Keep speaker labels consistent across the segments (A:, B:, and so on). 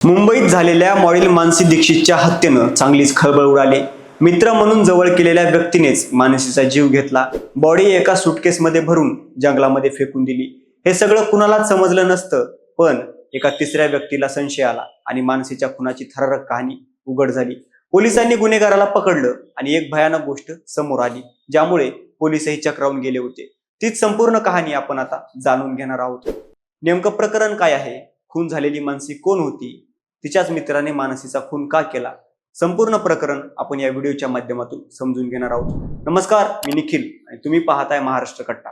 A: मुंबईत झालेल्या मॉडेल मानसी दीक्षितच्या हत्येनं चांगलीच खळबळ उडाली. मित्र म्हणून जवळ केलेल्या व्यक्तीनेच मानसीचा जीव घेतला. बॉडी एका सुटकेसमध्ये भरून जंगलामध्ये फेकून दिली. हे सगळं कुणालाच समजलं नसतं पण एका तिसऱ्या व्यक्तीला संशय आला आणि मानसीच्या खुनाची थरारक कहाणी उघड झाली. पोलिसांनी गुन्हेगाराला पकडलं आणि एक भयानक गोष्ट समोर आली ज्यामुळे पोलिसही चक्रावून गेले होते. तीच संपूर्ण कहाणी आपण आता जाणून घेणार आहोत. नेमकं प्रकरण काय आहे? खून झालेली मानसी कोण होती? तिच्याच मित्राने मानसीचा खून का केला? संपूर्ण प्रकरण आपण या व्हिडिओच्या माध्यमातून समजून घेणार आहोत. नमस्कार मी निखिल आणि तुम्ही पाहताय महाराष्ट्र कट्टा.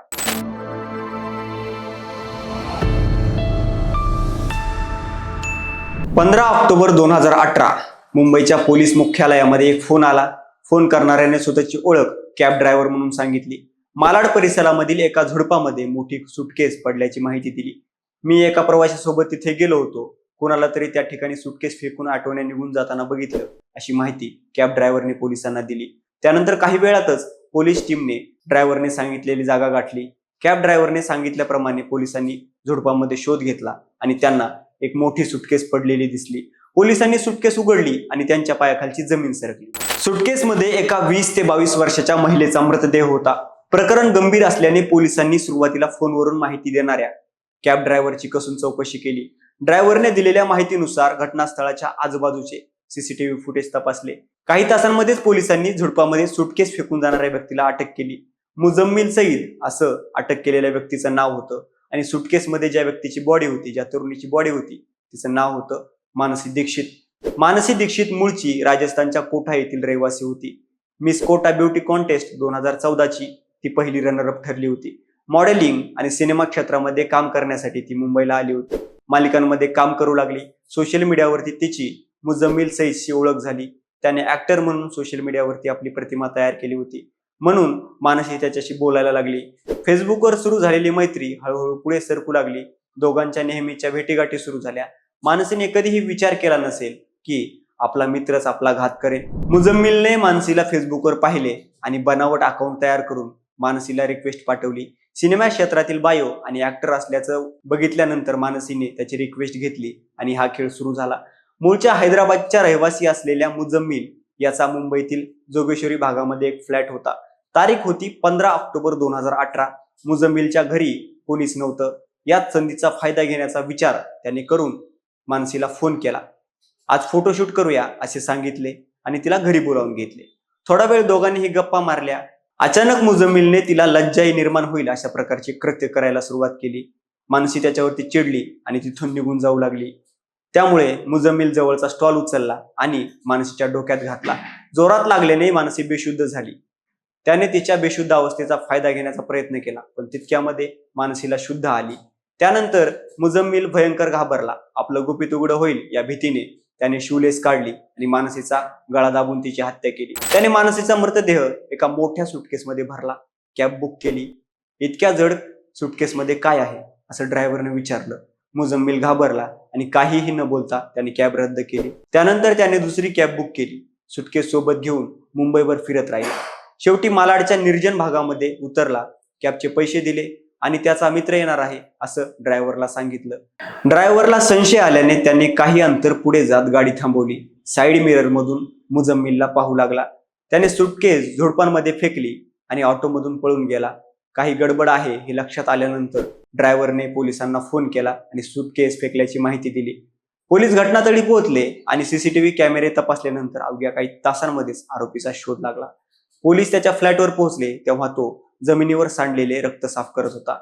A: पंधरा ऑक्टोबर दोन हजार अठरा मुंबईच्या पोलीस मुख्यालयामध्ये एक फोन आला. फोन करणाऱ्याने स्वतःची ओळख कॅब ड्रायव्हर म्हणून सांगितली. मालाड परिसरामधील एका झुडपामध्ये मोठी सुटकेस पडल्याची माहिती दिली. मी एका प्रवाशासोबत तिथे गेलो होतो. कोणाला तरी त्या ठिकाणी सुटकेस फेकून आठवण्या निघून जाताना बघितलं अशी माहिती कॅब ड्रायव्हरने पोलिसांना दिली. त्यानंतर काही वेळातच पोलीस टीमने ड्रायव्हरने सांगितलेली जागा गाठली. कॅब ड्रायव्हरने सांगितल्याप्रमाणे पोलिसांनी झुडपामध्ये शोध घेतला आणि त्यांना एक मोठी सुटकेस पडलेली दिसली. पोलिसांनी सुटकेस उघडली आणि त्यांच्या पायाखालची जमीन सरकली. सुटकेसमध्ये एका वीस ते बावीस वर्षाच्या महिलेचा मृतदेह होता. प्रकरण गंभीर असल्याने पोलिसांनी सुरुवातीला फोनवरून माहिती देणाऱ्या कॅब ड्रायव्हरची कसून चौकशी केली. ड्रायव्हरने दिलेल्या माहितीनुसार घटनास्थळाच्या आजूबाजूचे सीसीटीव्ही फुटेज तपासले. काही तासांमध्येच पोलिसांनी झुडपामध्ये सुटकेस फेकून जाणाऱ्या व्यक्तीला अटक केली. मुजम्मिल सईद असं अटक केलेल्या व्यक्तीचं नाव होतं आणि सुटकेसमध्ये ज्या व्यक्तीची बॉडी होती ज्या तरुणीची बॉडी होती तिचं नाव होतं मानसी दीक्षित. मानसी दीक्षित मूळची राजस्थानच्या कोठा येथील रहिवासी होती. मिस कोटा ब्युटी कॉन्टेस्ट दोन हजार चौदाची ती पहिली रनरअप ठरली होती. मॉडेलिंग आणि सिनेमा क्षेत्रामध्ये काम करण्यासाठी ती मुंबईला आली होती. मालिकांमध्ये काम करू लागली. सोशल मीडियावरती तिची मुजम्मिल सईदशी ओळख झाली. त्याने ऍक्टर म्हणून सोशल मीडियावरती आपली प्रतिमा तयार केली होती. म्हणून मानसी त्याच्याशी बोलायला लागली. फेसबुकवर सुरू झालेली मैत्री हळूहळू पुढे सरकू लागली. दोघांच्या नेहमीच्या भेटीगाठी सुरू झाल्या. मानसीने कधीही विचार केला नसेल की आपला मित्रच आपला घात करेल. मुजम्मिलने मानसीला फेसबुकवर पाहिले आणि बनावट अकाउंट तयार करून मानसीला रिक्वेस्ट पाठवली. सिनेमा क्षेत्रातील बायो आणि ऍक्टर असल्याचं बघितल्यानंतर मानसीने त्याची रिक्वेस्ट घेतली आणि हा खेळ सुरू झाला. मूळच्या हैदराबादच्या रहिवासी असलेल्या मुजम्मिल याचा मुंबईतील जोगेश्वरी भागामध्ये एक फ्लॅट होता. तारीख होती पंधरा ऑक्टोबर दोन हजार अठरा. मुजम्मिलच्या घरी कोणीच नव्हतं. याच संधीचा फायदा घेण्याचा विचार त्याने करून मानसीला फोन केला. आज फोटोशूट करूया असे सांगितले आणि तिला घरी बोलावून घेतले. थोडा वेळ दोघांनीही गप्पा मारल्या. अचानक मुजम्मिलने तिला लज्जाई निर्माण होईल अशा प्रकारचे कृत्य करायला सुरुवात केली. मानसी त्याच्यावरती चिडली आणि तिथून निघून जाऊ लागली. त्यामुळे मुजम्मिल जवळचा स्टॉल उचलला आणि मानसीच्या डोक्यात घातला. जोरात लागल्याने मानसी बेशुद्ध झाली. त्याने तिच्या बेशुद्ध अवस्थेचा फायदा घेण्याचा प्रयत्न केला पण तितक्यामध्ये मानसीला शुद्ध आली. त्यानंतर मुजम्मिल भयंकर घाबरला. आपलं गुपित उघडं होईल या भीतीने. त्याने शिवलेस काढली आणि मानसीचा गळा दाबून तिची हत्या केली. त्याने मानसीचा मृतदेह एका मोठ्या सुटकेसमध्ये भरला. कॅब बुक केली. इतक्या जड सुटकेसमध्ये काय आहे? असं ड्रायव्हरने विचारलं. मुजम्मिल घाबरला आणि काहीही न बोलता त्याने कॅब रद्द केली. त्यानंतर त्याने दुसरी कॅब बुक केली. सुटकेस सोबत घेऊन मुंबईवर फिरत राहिला. शेवटी मालाडच्या निर्जन भागामध्ये उतरला. कॅबचे पैसे दिले. आणि त्याचा मित्र येणार आहे असं ड्रायव्हरला सांगितलं. ड्रायव्हरला संशय आल्याने त्याने काही अंतर पुढे जात गाडी थांबवली. साईड मिरर मधून मुजम्मिलला पाहू लागला. त्याने सुटकेस झोडपांमध्ये फेकली आणि ऑटोमधून पळून गेला. काही गडबड आहे हे लक्षात आल्यानंतर ड्रायव्हरने पोलिसांना फोन केला आणि सुटकेस फेकल्याची माहिती दिली. पोलीस घटनास्थळी पोहोचले आणि सीसीटीव्ही कॅमेरे तपासल्यानंतर अवघ्या काही तासांमध्येच आरोपीचा शोध लागला. पोलीस त्याच्या फ्लॅटवर पोहोचले तेव्हा तो जमिनीवर सांडलेले रक्त साफ करत होता.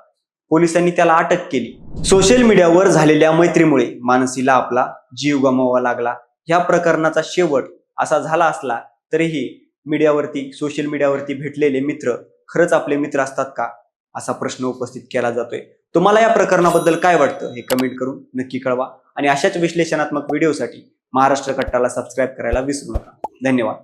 A: पोलिसांनी त्याला अटक केली. सोशल मीडियावर झालेल्या मैत्रीमुळे मानसीला आपला जीव गमावा लागला. ह्या प्रकरणाचा शेवट असा झाला असला तरीही मीडियावरती सोशल मीडियावरती भेटलेले मित्र खरंच आपले मित्र असतात का? असा प्रश्न उपस्थित केला जातोय. तुम्हाला या प्रकरणाबद्दल काय वाटतं हे कमेंट करून नक्की कळवा आणि अशाच विश्लेषणात्मक व्हिडिओसाठी महाराष्ट्र कट्टाला सबस्क्राईब करायला विसरू नका. धन्यवाद.